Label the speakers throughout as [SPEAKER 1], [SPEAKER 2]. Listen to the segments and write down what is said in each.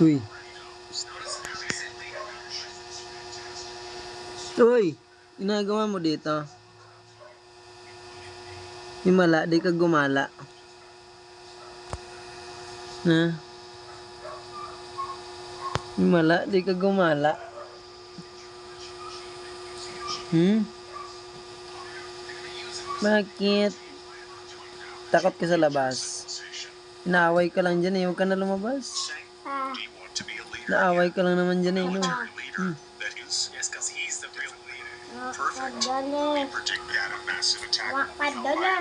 [SPEAKER 1] Uy. Uy, ginagawa mo dito. Himala, di ka gumala. Na? Himala, di ka gumala. Hmm? Bakit? Takot ka sa labas. Inaaway ka lang dyan eh, huwag ka na lumabas.
[SPEAKER 2] Ah,
[SPEAKER 1] Naaway ka lang naman dyan eh, no? Hmm.
[SPEAKER 2] padali. Wak padali.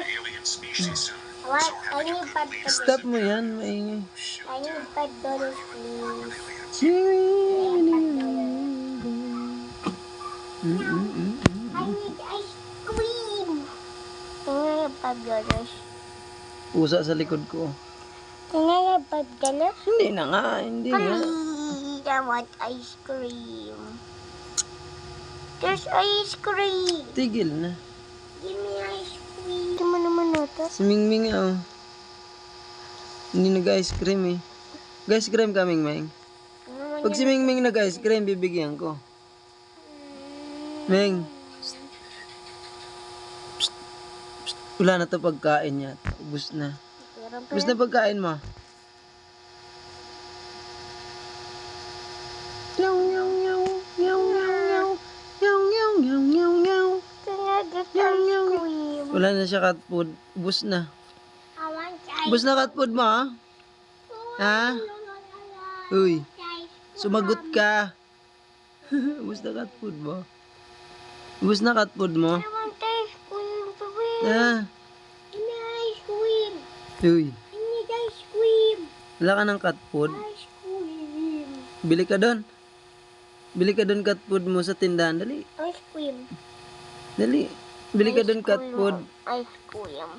[SPEAKER 2] Wak, I need padali.
[SPEAKER 1] Stop mo yan, maingay.
[SPEAKER 2] I need please.
[SPEAKER 1] Mm, mm, mm.
[SPEAKER 2] I need ice cream. Tingnan yung padali.
[SPEAKER 1] Pusa sa likod ko.
[SPEAKER 2] Tingnan yung padali.
[SPEAKER 1] Hindi na nga, hindi.
[SPEAKER 2] Please, I want ice cream. There's ice cream.
[SPEAKER 1] Tigil na.
[SPEAKER 2] Give me ice cream. Ito mo naman ito.
[SPEAKER 1] Si Mingming oh. Hindi nag-ice cream eh. Guys cream ka, Mingming. Pag si Mingming nag-ice cream, bibigyan ko. Ming. Psst. Psst. Wala na to pagkain niya. Ubus na. Ubus na pagkain mo. Wala na siya cat food. Ubus na. Ubus na cat food mo, ha? Ha? Uy, sumagot ka. Ubus na cat food mo. Ubus na cat food mo.
[SPEAKER 2] Cream.
[SPEAKER 1] Uy, wala ka ng cat food. Bili ka doon. Bili ka doon cat food mo sa tindahan. Dali.
[SPEAKER 2] Ice cream.
[SPEAKER 1] Dali. Bili ka doon cat food.
[SPEAKER 2] Ice cream.